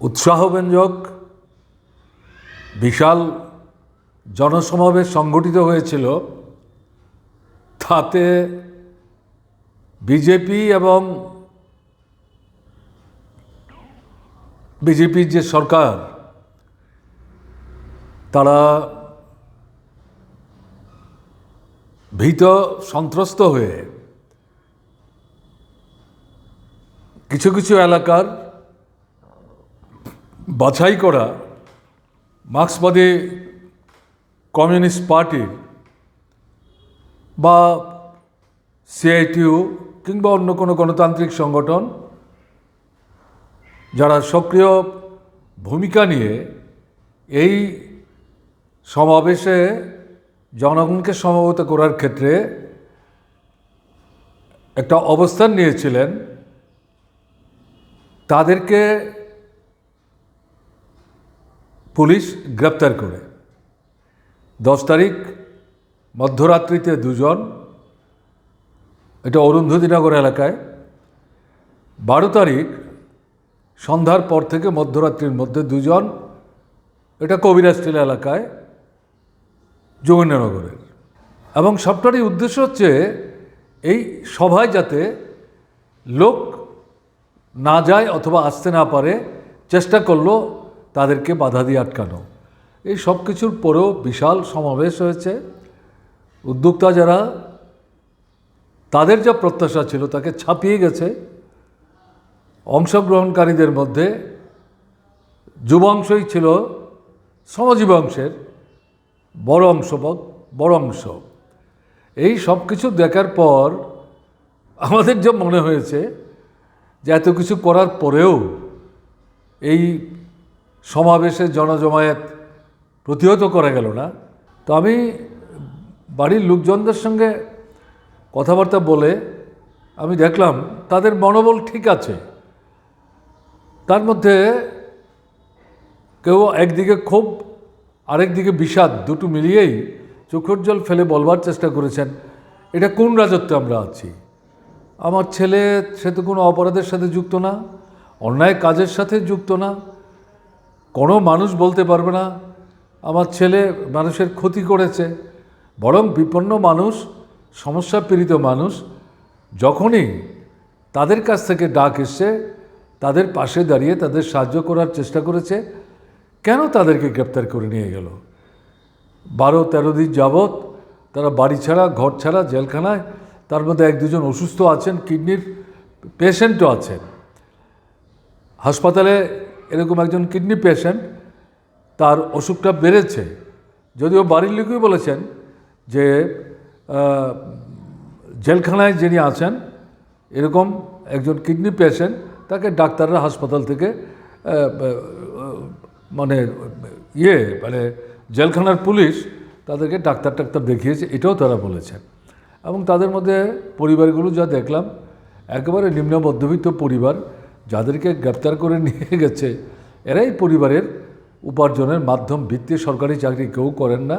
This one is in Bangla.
উৎসাহব্যঞ্জক, বিশাল জনসমাবেশ সংগঠিত হয়েছিল। তাতে বিজেপি এবং বিজেপির যে সরকার, তারা ভীত, সন্ত্রস্ত হয়ে কিছু কিছু এলাকার বাছাই করা মার্ক্সবাদী কমিউনিস্ট পার্টির বা সিআইটিউ কিংবা অন্য কোনো গণতান্ত্রিক সংগঠন যারা সক্রিয় ভূমিকা নিয়ে এই সমাবেশে জনগণকে সমবেত করার ক্ষেত্রে একটা অবস্থান নিয়েছিলেন, তাদেরকে পুলিশ গ্রেপ্তার করে। দশ তারিখ, মধ্যরাত্রিতে দুজন, এটা অরুন্ধতিনগর এলাকায়। বারো তারিখ, সন্ধ্যার পর থেকে মধ্যরাত্রির মধ্যে দুজন, এটা কবিরাজটিল এলাকায় যোগেন্দ্রনগরের এবং সবটারই উদ্দেশ্য হচ্ছে, এই সভায় যাতে লোক না যায় অথবা আসতে না পারে, চেষ্টা করল তাদেরকে বাধা দিয়ে আটকানো। এই সব কিছুর পরেও বিশাল সমাবেশ হয়েছে। উদ্যোক্তা যারা, তাদের যা প্রত্যাশা ছিল তাকে ছাপিয়ে গেছে। অংশগ্রহণকারীদের মধ্যে যুবাংশই ছিল শ্রমজীবী অংশের বড় অংশ বড় অংশ। এই সব কিছু দেখার পর আমাদের যা মনে হয়েছে যে এত কিছু করার পরেও এই সমাবেশে জনজমায়েত প্রতিহত করা গেল না। তো আমি বাড়ির লোকজনদের সঙ্গে কথাবার্তা বলে আমি দেখলাম তাদের মনোবল ঠিক আছে। তার মধ্যে কেউ একদিকে ক্ষোভ, আরেকদিকে বিষাদ, দুটো মিলিয়েই চোখের জল ফেলে বলবার চেষ্টা করেছেন, এটা কোন রাজত্বে আমরা আছি? আমার ছেলে, সে তো কোনো অপরাধের সাথে যুক্ত না, অন্যায় কাজের সাথে যুক্ত না কোনো মানুষ বলতে পারবে না, আমার ছেলে মানুষের ক্ষতি করেছে, বরং বিপন্ন মানুষ সমস্যা পীড়িত মানুষ, যখনই তাদের কাছ থেকে ডাক এসছে, তাদের পাশে দাঁড়িয়ে তাদের সাহায্য করার চেষ্টা করেছে, কেন তাদেরকে গ্রেপ্তার করে নিয়ে গেল? বারো তেরো দিন যাবৎ তারা বাড়ি ছাড়া, ঘর ছাড়া, জেলখানায়, তার মধ্যে এক দুজন অসুস্থ আছেন, কিডনির পেশেন্টও আছেন। হাসপাতালে এরকম একজন কিডনি পেশেন্ট, তার অসুখটা বেড়েছে। যদিও বাড়ির লোকই বলেছেন যে জেলখানায় যিনি আছেন, এরকম একজন কিডনি পেশেন্ট তাকে ডাক্তাররা হাসপাতাল থেকে মানে ইয়ে মানে জেলখানার পুলিশ তাদেরকে ডাক্তার টাক্তার দেখিয়েছে, এটাও তারা বলেছেন। এবং তাদের মধ্যে পরিবারগুলো যা দেখলাম, একেবারে নিম্ন মধ্যবিত্ত পরিবার যাদেরকে গ্রেপ্তার করে নিয়ে গেছে, এরাই পরিবারের উপার্জনের মাধ্যম। ভিত্তি সরকারি চাকরি কেউ করেন না।